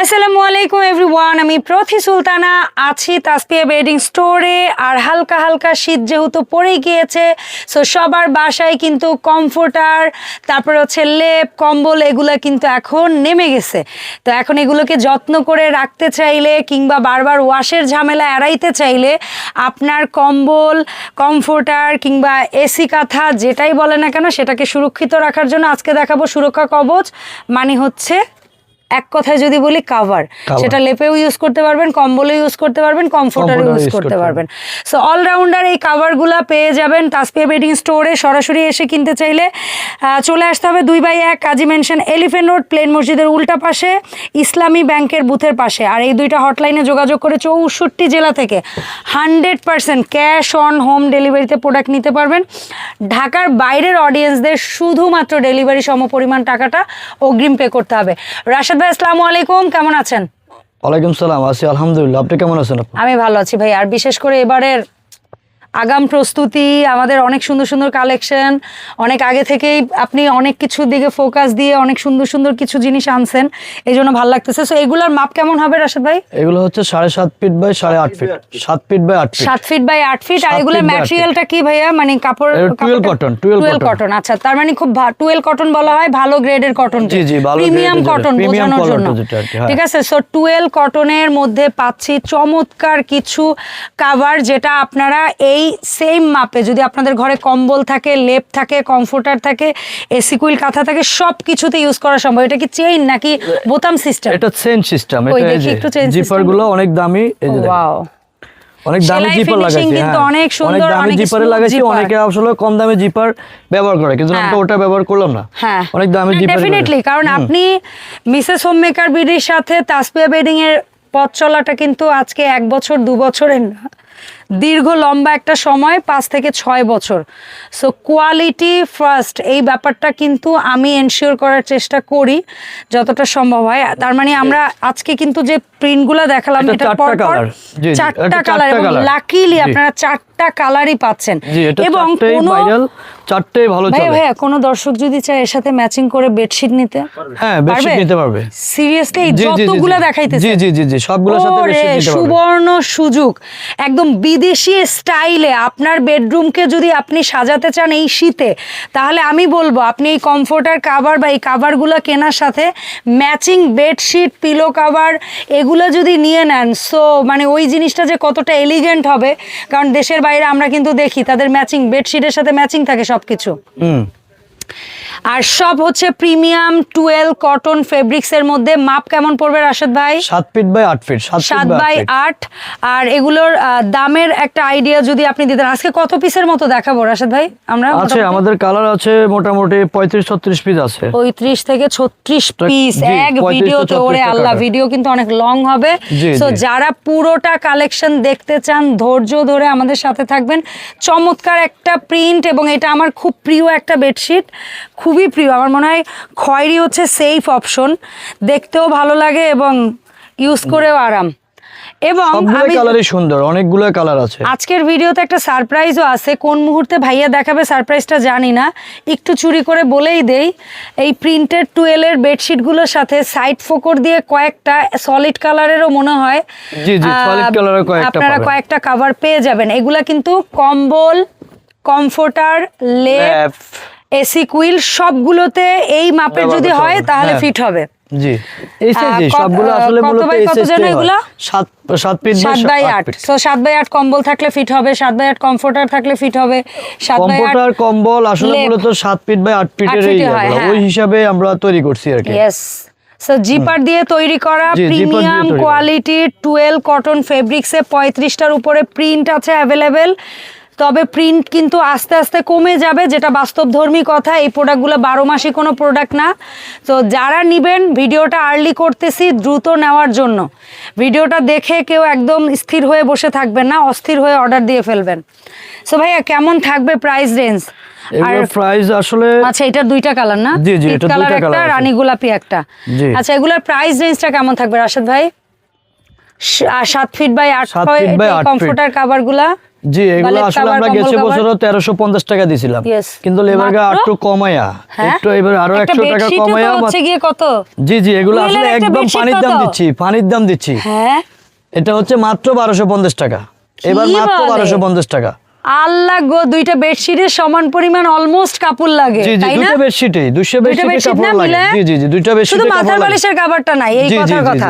আসসালামু আলাইকুম, এভরিওয়ান। আমি প্রথি সুলতানা আছি তাসপিয়া বেডিং স্টোরে, আর হালকা হালকা শীত যেহেতু পড়ে গিয়েছে সো সবার বাসায় কিন্তু কমফোর্টার, তারপর হচ্ছে লেপ, কম্বল, এগুলো কিন্তু এখন নেমে গেছে। তো এখন এগুলোকে যত্ন করে রাখতে চাইলে কিংবা বারবার ওয়াশের ঝামেলা এড়াইতে চাইলে আপনার কম্বল, কমফোর্টার কিংবা এসি কাঁথা, যেটাই বলে না কেন, সেটাকে সুরক্ষিত রাখার জন্য আজকে দেখাবো সুরক্ষা কবচ মানে হচ্ছে এক কথায় যদি বলি কাভার সেটা লেপেও ইউজ করতে পারবেন কম্বলে ইউজ করতে পারবেন কমফোর্টার ইউজ করতে পারবেন। সো অলরাউন্ডার এই কাভারগুলা পেয়ে যাবেন তাসপিয়া বেডিং স্টোরে সরাসরি এসে কিনতে চাইলে। চলে আসতে হবে দুই বাই এক কাজী মেনশন এলিফেন্ট রোড প্লেন মসজিদের উল্টা পাশে ইসলামী ব্যাংকের বুথের পাশে। আর এই দুইটা হটলাইনে যোগাযোগ করে চৌষট্টি জেলা থেকে hundred percent cash on home ডেলিভারিতে প্রোডাক্ট নিতে পারবেন। ঢাকার বাইরের অডিয়েন্সদের শুধুমাত্র ডেলিভারি সম পরিমাণ টাকাটা অগ্রিম পে করতে হবে। রাশেদ ভাই আসসালামু আলাইকুম। কেমন আছেন? ওয়ালাইকুম সালাম আছি আলহামদুলিল্লাহ। আপনি কেমন আছেন আমি ভালো আছি ভাই। আর বিশেষ করে এবারের আগাম প্রস্তুতি আমাদের অনেক সুন্দর সুন্দর কালেকশন অনেক আগে থেকেই আপনি অনেক কিছুর দিকে ফোকাস দিয়ে অনেক সুন্দর সুন্দর কিছু জিনিস আনছেন এই জন্য ভালো লাগতেছে। সো এগুলোর মাপ কেমন হবে রাশেদ ভাই? এগুলো হচ্ছে সাড়ে সাত ফিট বাই সাড়ে আট ফিট সাত ফিট বাই আট সাত ফিট বাই আট ফিট আর এগুলোর। ম্যাটেরিয়ালটা কি ভাইয়া? মানে কাপড় এর twelve cotton twelve twelve cotton আচ্ছা। তার মানে খুব টুয়েলভ কটন বলা হয় ভালো গ্রেডের কটন জি, জি, ভালো প্রিমিয়াম কটন বোঝানোর জন্য। হ্যাঁ। ঠিক আছে? সো টুয়েলভ কটনের মধ্যে পাচ্ছি চমৎকার কিছু কাভার যেটা আপনারা এই সেম মাপে যদি আপনাদের ঘরে কম্বল থাকে লেপ থাকে কমফোর্টার থাকে এসি কুইল কাঁথা থাকে সব কিছুতে ইউজ করা সম্ভব। এটা কি চেইন নাকি বোতাম সিস্টেম এটা চেন সিস্টেম এটা এই যে জিপারগুলো অনেক দামি এই যে। ওয়াও অনেক দামি জিপার লাগাইছি কিন্তু হ্যাঁ। অনেক সুন্দর, অনেক দামি জিপারে লাগাইছি অনেকে আসলে কম দামে জিপার ব্যবহার করে কিন্তু আমরা হ্যাঁ। ওটা ব্যবহার করলাম না। হ্যাঁ। অনেক দামি জিপার ডেফিনেটলি কারণ আপনি মিসেস হোম মেকার বিডির সাথে তাসপিয়া বেডিং এর পথ চলাটা কিন্তু আজকে এক বছর দু বছরের না। দীর্ঘ লম্বা একটা সময় পাঁচ থেকে ছয় বছর। সো কোয়ালিটি ফার্স্ট এই ব্যাপারটা কিন্তু আমি এনশিওর করার চেষ্টা করি যতটা সম্ভব হয়। তার মানে আমরা আজকে কিন্তু যে প্রিন্টগুলো দেখালাম এটা এটা চারটা চারটা কালার এবং লাকিলি আপনারা চারটা কালারই পাচ্ছেন। এবং কোনো চারটেই ভালো চলে। কোনো দর্শক যদি চায় এর সাথে ম্যাচিং করে বেডশিট নিতে হ্যাঁ বেডশিট নিতে পারবে। সিরিয়াসলি যতগুলা দেখাইতেছে। জি জি জি জি সবগুলোর সাথে বেডশিট নিতে পারবে। সুবর্ণ সুযোগ। একদম বিদেশি স্টাইলে আপনার বেডরুমকে যদি আপনি সাজাতে চান এই শীতে, তাহলে আমি বলব আপনি এই কমফোর্টার কাভার বা এই কাভারগুলো কেনার সাথে ম্যাচিং বেডশিট পিলো কাভার এগুলো যদি নিয়ে নেন সো মানে ওই জিনিসটা যে কতটা এলিগেন্ট হবে, কারণ দেশের বাইরে আমরা কিন্তু দেখি তাদের ম্যাচিং বেডশিটের সাথে ম্যাচিং থাকে সব কিছু আর সব হচ্ছে প্রিমিয়াম টুয়েলভ কটন ফেব্রিক্স এর মধ্যে মাপ কেমন পড়বে রাশেদ ভাই? সাত ফিট বাই আট ফিট সাত বাই আট আর এগুলোর দামের একটা আইডিয়া যদি আপনি দিতেন আজকে কত পিসের মতো দেখাবো রাশেদ ভাই? আমরা আছে আমাদের কালার আছে মোটামুটি পঁয়ত্রিশ ছত্রিশ পিস আছে। পঁয়ত্রিশ থেকে ছত্রিশ পিস এক 35 ভিডিওতে to 36 ওরে আল্লাহ ভিডিও কিন্তু অনেক লং হবে। সো যারা পুরোটা কালেকশন দেখতে চান ধৈর্য ধরে আমাদের সাথে থাকবেন। চমৎকার একটা প্রিন্ট এবং এটা আমার খুব প্রিয় একটা বেডশিট খুবই প্রিয়। আমার মনে হয় খয়েরি হচ্ছে সেফ অপশন দেখতেও ভালো লাগে এবং ইউজ করেও আরাম। এবং কালারই সুন্দর অনেকগুলো কালার আছে। আজকের ভিডিওতে একটা সারপ্রাইজও আছে। কোন মুহূর্তে ভাইয়া দেখাবে সারপ্রাইজটা জানি না। একটু চুরি করে বলেই দেই এই প্রিন্টেড টুয়েলের বেডশিটগুলোর সাথে সাইড ফোকর দিয়ে কয়েকটা সলিড কালারেরও মনে হয় আপনারা কয়েকটা কাভার পেয়ে যাবেন। এগুলা কিন্তু কম্বল কমফোর্টার লেপ এসি কুইল সবগুলোতে এই মাপের যদি হয় তাহলে। ফিট হবে। জি। এই সাইজে সবগুলো আসলে মূলত এই কত সাইজটাই যেন হয়। ফিট বাই সো কম্বল থাকলে ফিট হবে বাই কমফোর্টার থাকলে ফিট হবে বাই কম্বল আসলে মূলত ফিট বাই আট ফিটের এই হয়। ওই হিসাবে আমরা তৈরি করছি আর কি। ইয়েস সো জিপার দিয়ে তৈরি করা প্রিমিয়াম টুয়েলভ কটন ফেব্রিক্সে পঁয়ত্রিশটার উপরে প্রিন্ট আছে অ্যাভেলেবেল তবে প্রিন্ট কিন্তু আস্তে আস্তে কমে যাবে যেটা বাস্তবধর্মী কথা এই প্রোডাক্টগুলো বারো মাসই কোনো প্রোডাক্ট না। তো যারা নিবেন ভিডিওটা আর্লি করতেছি দ্রুত নেওয়ার জন্য। ভিডিওটা দেখে কেউ একদম স্থির হয়ে বসে থাকবেন না অস্থির হয়ে অর্ডার দিয়ে ফেলবেন। সো ভাইয়া কেমন থাকবে প্রাইস রেঞ্জ আর এগুলোর প্রাইস আসলে আচ্ছা দুইটা কালার না? জি, জি, এটা কালার একটা রানী গোলাপি একটা। আচ্ছা এগুলোর প্রাইস রেঞ্জটা কেমন থাকবে রাশেদ ভাই? সাত ফিট বাই আট feet। কমফোর্টার কাভারগুলা? জি এগুলো আসলে আমরা গেছে। বছরও তেরোশো পঞ্চাশ টাকা দিছিলাম। কিন্তু লেবারকে মাত্র? একটু কমায়া। হ্যাঁ? একটু এবার আরও একটা একশো টাকা bedsheet-ও কমায়া হচ্ছে গিয়ে কত? জি জি এগুলো আসলে একদম পানির দাম দিচ্ছি পানির দাম দিচ্ছি। হ্যাঁ? এটা হচ্ছে মাত্র বারোশো পঞ্চাশ টাকা। এবার মাত্র বলে? বারোশো পঞ্চাশ টাকা। আল্লাহ গো দুইটা বেডশিটের সমান পরিমাণ অলমোস্ট কাপড় লাগে জি জি তাই না? দুইটা বেডশিটে দুইটা বেডশিটে কাপড় লাগে। জি জি জি দুইটা শুধু মাথার বালিশের কাভারটা নাই এই কথার কথা।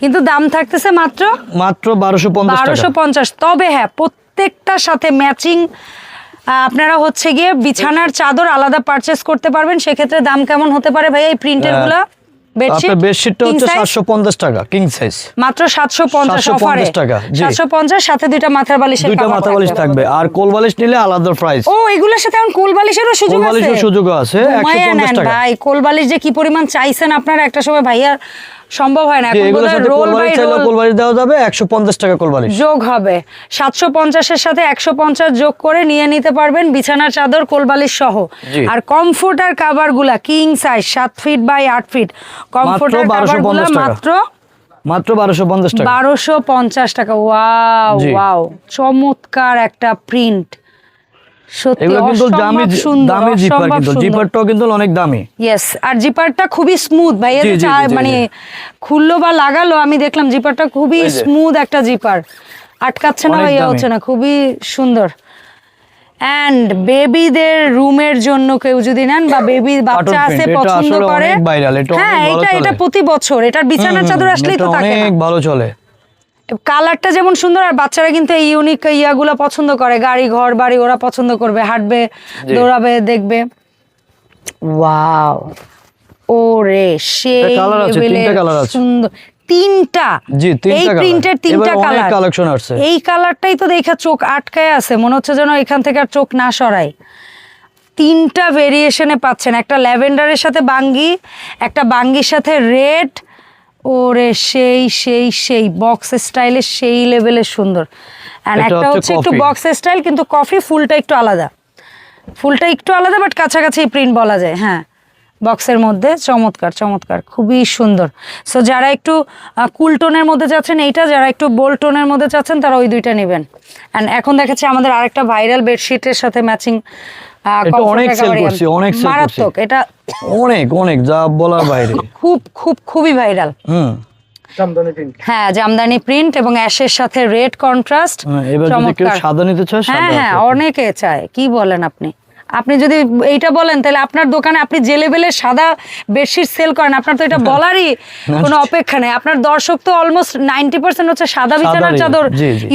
কিন্তু দাম থাকতেছে মাত্র? মাত্র বারোশো পঞ্চাশ বারোশো টাকা পঞ্চাশ। তবে হ্যাঁ প্রত্যেকটার সাথে ম্যাচিং আপনারা হচ্ছে গিয়ে বিছানার চাদর আলাদা পারচেস করতে পারবেন। সেক্ষেত্রে দাম কেমন হতে পারে ভাই এই প্রিন্টেরগুলো বেডশিট আপনার বেডশিটটা হচ্ছে সাতশো পঞ্চাশ টাকা কিং সাইজ মাত্র সাতশো পঞ্চাশ 750 অফারে টাকা, জি। সাতশো পঞ্চাশ সাথে দুইটা মাথার বালিশের দুইটা cover বালিশ থাকবে। আর কোল বালিশ নিলে আলাদা প্রাইস ও এগুলোর সাথে এখন কোল বালিশেরও সুযোগ কোল আছে? বালিশের আছে টাকা। ভাই কোল বালিশ যে কি পরিমাণ চাইছেন আপনারা? একটা সময় ভাইয়ার সম্ভব হয় না। এগুলোর সাথে চাইলে দেওয়া যাবে একশো পঞ্চাশ টাকা কোল যোগ হবে। সাতশো পঞ্চাশের সাথে একশো পঞ্চাশ যোগ করে নিয়ে নিতে পারবেন বিছানার চাদর কোলবালিশ সহ। আর কমফোর্টার কাভারগুলা কিং সাইজ সাত ফিট বাই আট ফিট কমফোর্টার কাভারগুলা 1250 টাকা। মাত্র মাত্র বারোশো পঞ্চাশ টাকা। বারোশো পঞ্চাশ টাকা। ওয়াও ওয়াও চমৎকার একটা প্রিন্ট এগুলো কিন্তু দামি দামি জিপার কিন্তু জিপারটাও কিন্তু অনেক দামি। ইয়েস আর জিপারটা খুবই স্মুথ ভাই। মানে খুললো বা লাগালো আমি দেখলাম জিপারটা খুবই স্মুথ একটা জিপার। আটকাচ্ছে না হচ্ছে না খুবই সুন্দর। অ্যান্ড বেবিদের রুমের জন্য কেউ যদি নেন বা বেবি বাচ্চা আছে পছন্দ করে হ্যাঁ এটা এটা প্রতি বছর এটার বিছানার চাদর আসলেই তো থাকে অনেক ভালো চলে। কালারটা যেমন সুন্দর আর বাচ্চারা কিন্তু এই ইউনিক ইয়াগুলো পছন্দ করে। গাড়ি ঘর বাড়ি ওরা পছন্দ করবে হাঁটবে দৌড়াবে দেখবে। ওয়াও! ও রে সেই। সুন্দর। তিনটা। এই প্রিন্টের তিনটা কালার আসছে। এই কালারটাই তো দেখে চোখ আটকায় আছে মনে হচ্ছে যেন এখান থেকে আর চোখ না সরাই তিনটা ভেরিয়েশনে পাচ্ছেন একটা ল্যাভেন্ডারের সাথে বাঙ্গি একটা বাঙ্গির সাথে রেড ওরে সেই সেই সেই বক্স স্টাইলের সেই লেভেলের সুন্দর। আর একটা হচ্ছে একটু। বক্স স্টাইল কিন্তু কফি ফুলটা একটু আলাদা। ফুলটা একটু আলাদা বাট কাছাকাছি প্রিন্ট বলা যায় হ্যাঁ। বক্সের মধ্যে চমৎকার চমৎকার খুবই সুন্দর। সো যারা একটু কুল টোনের মধ্যে যাচ্ছেন এইটা যারা একটু বোল্ড টোনের মধ্যে যাচ্ছেন তারা ওই দুইটা নেবেন। অ্যান্ড এখন দেখাচ্ছে আমাদের আরেকটা ভাইরাল বেডশিটের সাথে ম্যাচিং এটা অনেক sell করছি, অনেক sell মারাত্মক এটা অনেক অনেক যা বলার বাইরে। খুব খুব খুবই ভাইরাল হুম। হ্যাঁ জামদানি প্রিন্ট এবং অ্যাশের সাথে রেড কন্ট্রাস্ট হ্যাঁ, এবার যদি কেউ সাদা নিতে চায় হ্যাঁ হ্যাঁ অনেকে চায় কি বলেন আপনি? আপনি যদি এইটা বলেন তাহলে আপনার দোকানে আপনি যে লেভেলে সাদা বেডশিট সেল করেন আপনার তো এটা বলারই কোনো অপেক্ষা নেই। আপনার দর্শক তো অলমোস্ট নাইনটি পার্সেন্ট হচ্ছে সাদা বিছানার চাদর।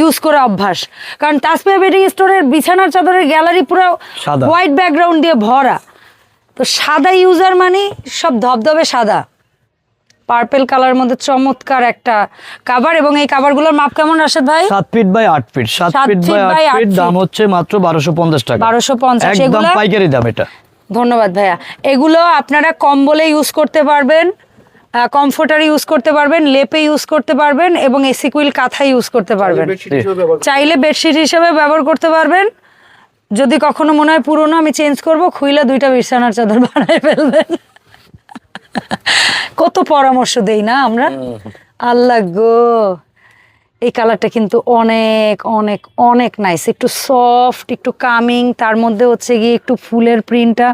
ইউজ করে অভ্যাস। কারণ তাসপিয়া বেডিং স্টোরের বিছানার চাদরের গ্যালারি পুরো হোয়াইট ব্যাকগ্রাউন্ড দিয়ে ভরা। তো সাদা ইউজার মানে সব ধবধবে সাদা। পার্পেল কালার মধ্যে চমৎকার একটা কাভার এবং এই কাভারগুলোর মাপ কেমন রাশেদ ভাই? সাত ফিট বাই আট ফিট সাত সাত ফিট feet বাই by আট আট ফিট দাম হচ্ছে মাত্র বারোশো পঞ্চাশ টাকা। 1250 একদম পাইকারি দাম এটা। ধন্যবাদ ভাইয়া। এগুলো আপনারা কম্বলে ইউজ করতে পারবেন কমফোর্টার ইউজ করতে পারবেন লেপে ইউজ করতে পারবেন এবং এসি কুইল কাঁথা ইউজ করতে পারবেন। চাইলে বেডশিট হিসেবে ব্যবহার করতে পারবেন। যদি কখনো মনে হয় পুরনো আমি চেঞ্জ করব। খুইলে দুইটা বিছানার চাদর বানায় ফেলবেন। কত পরামর্শ দেই না আমরা? আল্লাহ গো এই কালারটা কিন্তু অনেক অনেক অনেক নাইস একটু সফট একটু কামিং তার মধ্যে হচ্ছে গিয়ে একটু ফুলের প্রিন্টটা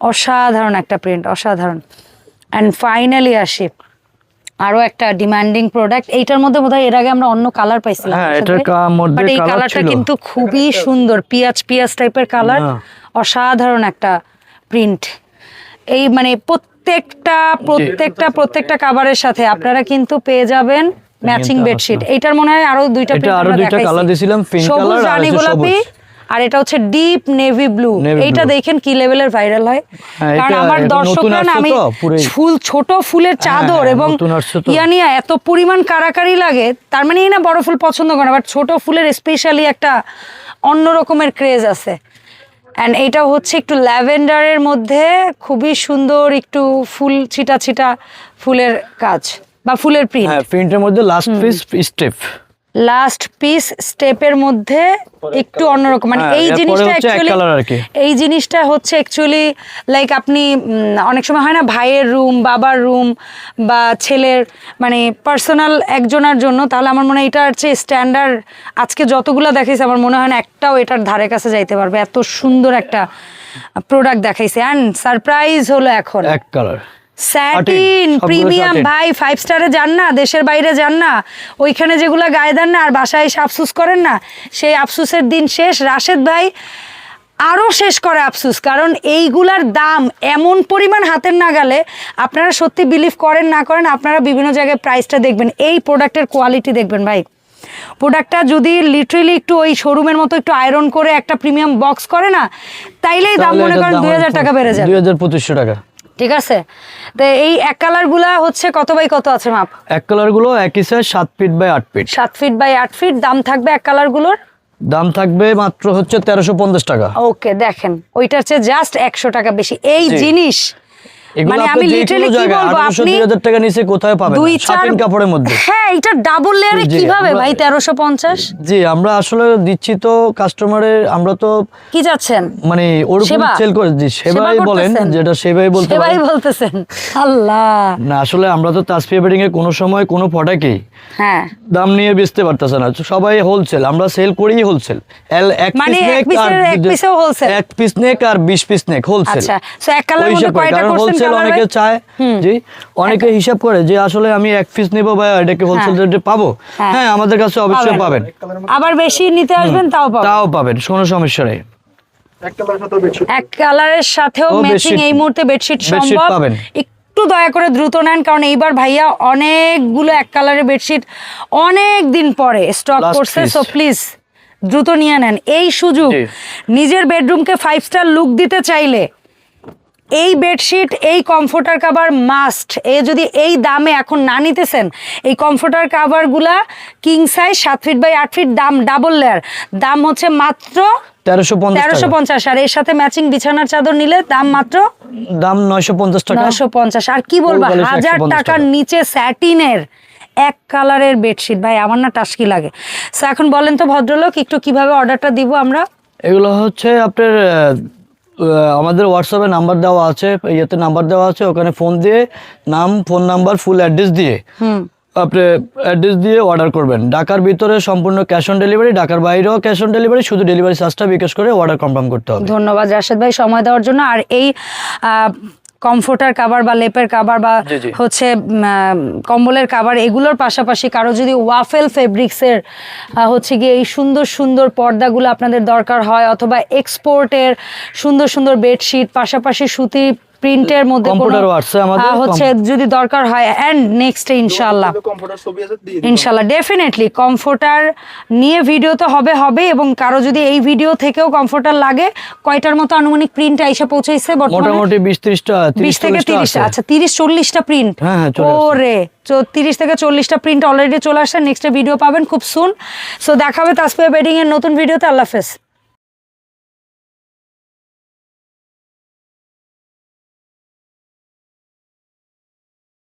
অসাধারণ একটা প্রিন্ট অসাধারণ। অ্যান্ড ফাইনালি আসি আরও একটা ডিমান্ডিং প্রোডাক্ট এইটার মধ্যে বোধহয় এর আগে আমরা অন্য কালার পাইছিলাম হ্যাঁ, মধ্যে But এই কালারটা কিন্তু খুবই সুন্দর পিয়াজ পিয়াজ টাইপের কালার অসাধারণ একটা প্রিন্ট এই মানে প্রত্যেকটা প্রত্যেকটা প্রত্যেকটা কাভারের সাথে আপনারা কিন্তু পেয়ে যাবেন ম্যাচিং বেডশিট এইটার মনে হয় আরও দুইটা আরও দুইটা colour দিছিলাম, pink সবুজ আর রানী গোলাপি আর এটা হচ্ছে ডিপ নেভি ব্লু এইটা দেখেন কি লেভেলের ভাইরাল হয়। হ্যাঁ, কারণ আমার দর্শকরা আমি ফুল ছোট ফুলের চাদর হ্যাঁ, এবং। ইয়ানিয়া এত পরিমাণ কারাকারি লাগে তার মানে এই না বড় ফুল পছন্দ করে বাট ছোট ফুলের স্পেশালি একটা অন্য রকমের ক্রেজ আছে। অ্যান্ড এটা হচ্ছে একটু ল্যাভেন্ডারের মধ্যে খুবই সুন্দর একটু ফুল ছিটা ছিটা ফুলের কাজ বা ফুলের প্রিন্ট হ্যাঁ প্রিন্টের মধ্যে last piece step last piece স্টেপের মধ্যে একটু অন্যরকম মানে হ্যাঁ, এই জিনিসটা অ্যাকচুয়ালি। এই জিনিসটা হচ্ছে অ্যাকচুয়ালি লাইক আপনি অনেক সময় হয় না ভাইয়ের রুম বাবার রুম বা ছেলের মানে পার্সোনাল একজনের জন্য তাহলে আমার মনে হয় এটা হচ্ছে স্ট্যান্ডার্ড আজকে যতগুলো দেখাইছে আমার মনে হয় না একটাও এটার ধারে কাছে যাইতে পারবে। এত সুন্দর একটা প্রোডাক্ট দেখাইছে। অ্যান্ড সারপ্রাইজ হলো এখন। এক কালার স্যাটিন প্রিমিয়াম ভাই ফাইভ স্টারে যান না দেশের বাইরে যান না। ওইখানে যেগুলো গায়ে দেন না আর বাসায় এসে আফসুস করেন না সেই আফসুসের দিন শেষ। রাশেদ ভাই আরও শেষ করে আফসুস কারণ এইগুলার দাম এমন পরিমাণ হাতের নাগালে আপনারা সত্যি বিলিভ করেন না করেন আপনারা বিভিন্ন জায়গায় প্রাইসটা দেখবেন এই প্রোডাক্টের কোয়ালিটি দেখবেন ভাই। প্রোডাক্টটা যদি লিটারেলি একটু ওই শোরুমের মতো একটু আয়রন করে একটা প্রিমিয়াম বক্স করে না তাইলেই দাম মনে করেন দুই হাজার টাকা বেড়ে যাবে। দুই হাজার পঁচিশশো টাকা। ঠিক আছে? তো এই এক কালারগুলা হচ্ছে কত বাই কত আছে মাপ? এক কালারগুলো একই সাইজ সাত ফিট বাই আট ফিট সাত ফিট বাই আট ফিট দাম থাকবে এক কালারগুলোর? দাম থাকবে মাত্র হচ্ছে তেরোশো পঞ্চাশ টাকা। ওকে দেখেন ওইটার চেয়ে জাস্ট একশো টাকা বেশি। এই জিনিস মানে আমি লিটারালি কি বলব আপনি দুই হাজার টাকা নিচে কোথায় পাবেন? সাটিন কাপড়ের মধ্যে। হ্যাঁ এটা ডাবল লেয়ারে কীভাবে ভাই? তেরোশো পঞ্চাশ? জি আমরা আসলে দিচ্ছি তো কাস্টমারের আমরা তো কি যাচ্ছেন মানে ওরকম সেল করে জি সেবাই বলেন যেটা সেবাই বলতে সেবাই বলতেছেন। আল্লাহ। না আসলে আমরা তো তাসফিয়া বেডিং এ কোনো সময় কোনো প্রোডাক্টই হ্যাঁ। দাম নিয়ে বেচতে পারতেছে না। সবাই হোলসেল আমরা সেল করি হোলসেল এক মানে piece এক নেক আর এক wholesale? এক পিস নেক আর বিশ পিস নেক হোলসেল আচ্ছা সো এক কালারের মধ্যে কয়টা করছেন হোলসেল অনেকে চায় জি অনেকে হিসাব করে যে আসলে আমি এক পিস নেব বা এটাকে হোলসেল রেটে পাবো? হ্যাঁ। হ্যাঁ আমাদের কাছে অবশ্যই পাবেন। আবার বেশি নিতে আসবেন তাও পাবেন। তাও পাবেন কোনো সমস্যা নেই। এক কালারের সাথেও ম্যাচিং এই মুহূর্তে বেডশিট সম্ভব। একটু দয়া করে দ্রুত নেন কারণ এইবার ভাইয়া অনেকগুলো এক কালারের বেডশিট অনেক দিন পরে স্টক করছে। সো প্লিজ দ্রুত নিয়ে নেন। এই সুযোগ। নিজের বেডরুমকে ফাইভ স্টার লুক দিতে চাইলে এই বেডশিট এই কমফোর্টার কাভার মাস্ট এ যদি এই দামে এখন না নিতেছেন এই কমফোর্টার কাভারগুলা কিং সাইজ সাত ফিট বাই আট ফিট দাম ডাবল লেয়ার দাম হচ্ছে মাত্র তেরোশো পঞ্চাশ আর এর সাথে ম্যাচিং বিছানার চাদর নিলে দাম মাত্র দাম নয়শো পঞ্চাশ টাকা। নশো পঞ্চাশ। আর কি বলব হাজার টাকার নিচে স্যাটিনের এক কালারের বেডশিট ভাই আমার না টাস্কি লাগে। সো এখন বলেন তো ভদ্রলোক একটু কীভাবে অর্ডারটা দিব আমরা? এগুলো হচ্ছে আপনার আমাদের হোয়াটসঅ্যাপে নাম্বার দেওয়া আছে ইয়েতে নাম্বার দেওয়া আছে ওখানে ফোন দিয়ে নাম ফোন নাম্বার ফুল অ্যাড্রেস দিয়ে আপনি অ্যাড্রেস দিয়ে অর্ডার করবেন। ঢাকার ভিতরে সম্পূর্ণ ক্যাশ অন ডেলিভারি ঢাকার বাইরেও ক্যাশ অন ডেলিভারি শুধু ডেলিভারি চার্জটা বিকাশ করে অর্ডার কনফার্ম করতে হবে। ধন্যবাদ রাশেদ ভাই সময় দেওয়ার জন্য। আর এই কমফোর্টার কাবার বা লেপের কাবার বা। হচ্ছে কম্বলের কাবার এগুলোর পাশাপাশি কারও যদি ওয়াফেল ফেব্রিক্সের হচ্ছে গিয়ে এই সুন্দর সুন্দর পর্দাগুলো আপনাদের দরকার হয় অথবা এক্সপোর্টের সুন্দর সুন্দর বেডশিট পাশাপাশি সুতি প্রিন্টের মধ্যে আমাদের হচ্ছে যদি দরকার হয় অ্যান্ড নেক্সট ইনশাল্লাহ ইনশাল্লাহ ডেফিনেটলি কমফোর্টার নিয়ে ভিডিও তো হবে হবে এবং কারও যদি এই ভিডিও থেকেও কমফোর্টার লাগে কয়টার মতো আনুমানিক প্রিন্ট আইসা পৌঁছাইছে বর্তমানে? মোটামুটি বিশ ত্রিশটা বিশ থেকে তিরিশ আচ্ছা তিরিশ চল্লিশটা প্রিন্ট হ্যাঁ, হ্যাঁ, চলে আসছে। ওরে তিরিশ থেকে চল্লিশটা প্রিন্ট অলরেডি চলে আসছে। নেক্সট ভিডিও পাবেন খুব সুন সো দেখাবে তাসপিয়া বেডিং এর নতুন ভিডিওতে আল্লাহ হাফেজ।